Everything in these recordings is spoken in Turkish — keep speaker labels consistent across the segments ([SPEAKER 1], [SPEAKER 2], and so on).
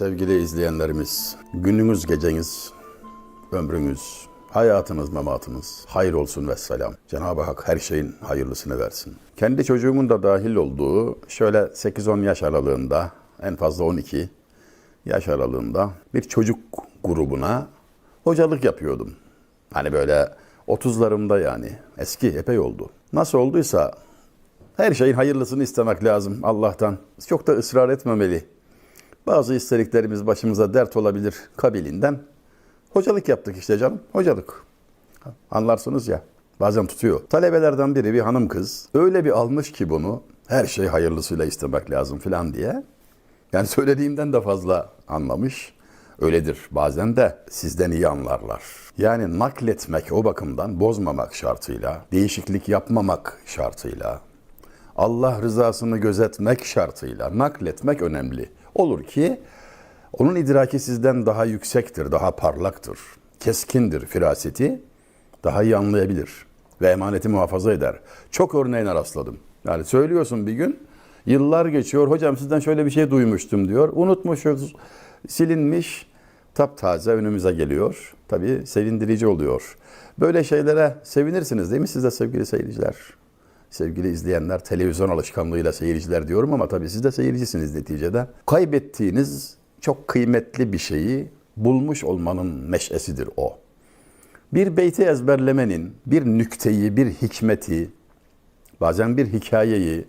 [SPEAKER 1] Sevgili izleyenlerimiz, gününüz, geceniz, ömrünüz, hayatınız, mematınız hayır olsun ve selam. Cenab-ı Hak her şeyin hayırlısını versin. Kendi çocuğumun da dahil olduğu şöyle 8-10 yaş aralığında, en fazla 12 yaş aralığında bir çocuk grubuna hocalık yapıyordum. Hani böyle 30'larımda yani, eski epey oldu. Nasıl olduysa her şeyin hayırlısını istemek lazım Allah'tan. Çok da ısrar etmemeli. Bazı istediklerimiz başımıza dert olabilir kabilinden. Hocalık yaptık işte canım, hocalık. Anlarsınız ya, bazen tutuyor. Talebelerden biri bir hanım kız, öyle bir almış ki bunu, her şey hayırlısıyla istemek lazım filan diye. Yani söylediğimden de fazla anlamış. Öyledir bazen de sizden iyi anlarlar. Yani nakletmek o bakımdan bozmamak şartıyla, değişiklik yapmamak şartıyla, Allah rızasını gözetmek şartıyla nakletmek önemli. Olur ki onun idraki sizden daha yüksektir, daha parlaktır, keskindir firaseti, daha iyi anlayabilir ve emaneti muhafaza eder. Çok örneğine rastladım. Yani söylüyorsun bir gün, yıllar geçiyor, hocam sizden şöyle bir şey duymuştum diyor. Unutmuşuz, silinmiş, taptaze önümüze geliyor. Tabii sevindirici oluyor. Böyle şeylere sevinirsiniz değil mi siz de sevgili seyirciler? Sevgili izleyenler, televizyon alışkanlığıyla seyirciler diyorum ama tabii siz de seyircisiniz neticede. Kaybettiğiniz çok kıymetli bir şeyi bulmuş olmanın meşesidir o. Bir beyti ezberlemenin, bir nükteyi, bir hikmeti, bazen bir hikayeyi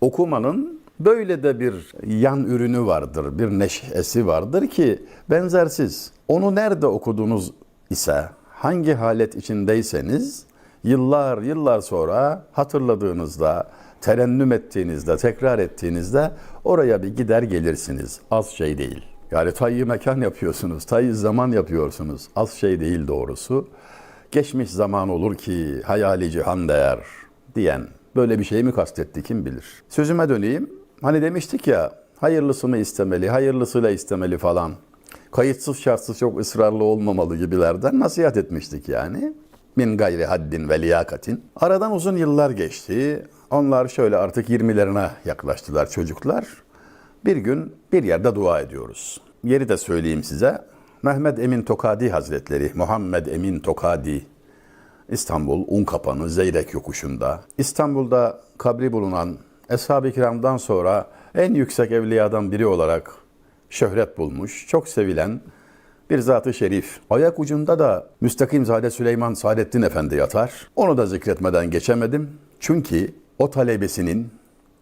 [SPEAKER 1] okumanın böyle de bir yan ürünü vardır, bir neşesi vardır ki benzersiz. Onu nerede okudunuz ise, hangi halet içindeyseniz yıllar yıllar sonra hatırladığınızda, terennüm ettiğinizde, tekrar ettiğinizde oraya bir gider gelirsiniz. Az şey değil. Yani tayyi mekan yapıyorsunuz, tayyi zaman yapıyorsunuz. Az şey değil doğrusu. Geçmiş zaman olur ki hayali cihan değer diyen böyle bir şey mi kastetti kim bilir. Sözüme döneyim. Hani demiştik ya hayırlısını istemeli, hayırlısıyla istemeli falan. Kayıtsız şartsız çok ısrarlı olmamalı gibilerden nasihat etmiştik yani min gayri haddin ve liyakatin. Aradan uzun yıllar geçti. Onlar şöyle artık 20'lerine yaklaştılar çocuklar. Bir gün bir yerde dua ediyoruz. Yeri de söyleyeyim size. Mehmet Emin Tokadi Hazretleri, Muhammed Emin Tokadi, İstanbul Unkapanı Zeyrek yokuşunda. İstanbul'da kabri bulunan Eshab-ı Kiram'dan sonra en yüksek evliyadan biri olarak şöhret bulmuş, çok sevilen bir zat-ı şerif. Ayak ucunda da Müstakim Zade Süleyman Saadettin Efendi yatar. Onu da zikretmeden geçemedim. Çünkü o talebesinin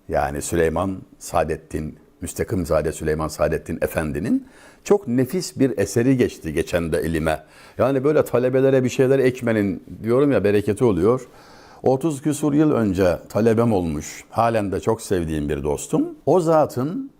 [SPEAKER 1] yani Süleyman Saadettin, Müstakim Zade Süleyman Saadettin Efendi'nin çok nefis bir eseri geçti geçen de elime. Yani böyle talebelere bir şeyler ekmenin diyorum ya bereketi oluyor. 30 küsur yıl önce talebem olmuş. Halen de çok sevdiğim bir dostum. O zatın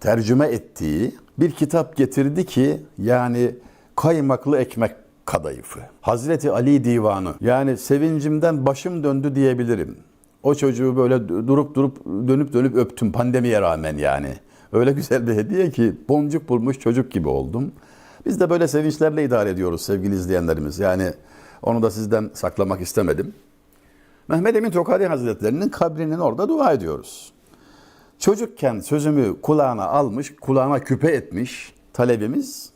[SPEAKER 1] tercüme ettiği bir kitap getirdi ki yani kaymaklı ekmek kadayıfı. Hazreti Ali Divanı. Yani sevincimden başım döndü diyebilirim. O çocuğu böyle durup durup dönüp dönüp öptüm pandemiye rağmen yani. Öyle güzel bir hediye ki boncuk bulmuş çocuk gibi oldum. Biz de böyle sevinçlerle idare ediyoruz sevgili izleyenlerimiz. Yani onu da sizden saklamak istemedim. Mehmet Emin Tokadi Hazretleri'nin kabrinin orada dua ediyoruz. Çocukken sözümü kulağına almış, kulağına küpe etmiş talebimiz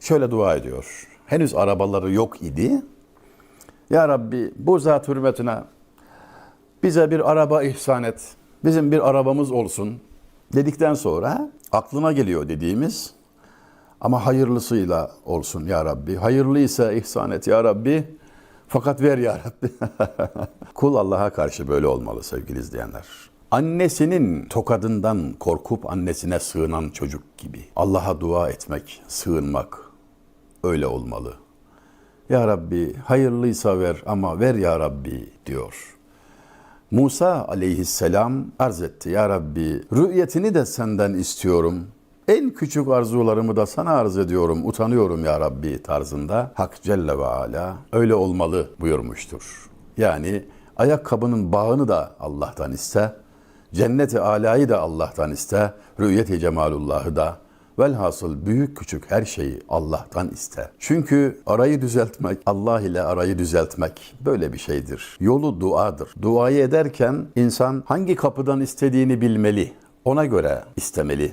[SPEAKER 1] şöyle dua ediyor. Henüz arabaları yok idi. Ya Rabbi bu zat hürmetine bize bir araba ihsan et. Bizim bir arabamız olsun dedikten sonra aklıma geliyor dediğimiz ama hayırlısıyla olsun ya Rabbi. Hayırlıysa ihsan et ya Rabbi. Fakat ver ya Rabbi. Kul Allah'a karşı böyle olmalı sevgili izleyenler. Annesinin tokadından korkup annesine sığınan çocuk gibi. Allah'a dua etmek, sığınmak öyle olmalı. Ya Rabbi hayırlıysa ver ama ver ya Rabbi diyor. Musa aleyhisselam arz etti. Ya Rabbi rü'yetini de senden istiyorum. En küçük arzularımı da sana arz ediyorum, utanıyorum ya Rabbi tarzında Hak Celle ve Ala öyle olmalı buyurmuştur. Yani ayakkabının bağını da Allah'tan iste, Cennet-i alayı da Allah'tan iste, rü'yet-i cemalullahı da velhasıl büyük küçük her şeyi Allah'tan iste. Çünkü arayı düzeltmek, Allah ile arayı düzeltmek böyle bir şeydir. Yolu duadır. Duayı ederken insan hangi kapıdan istediğini bilmeli. Ona göre istemeli.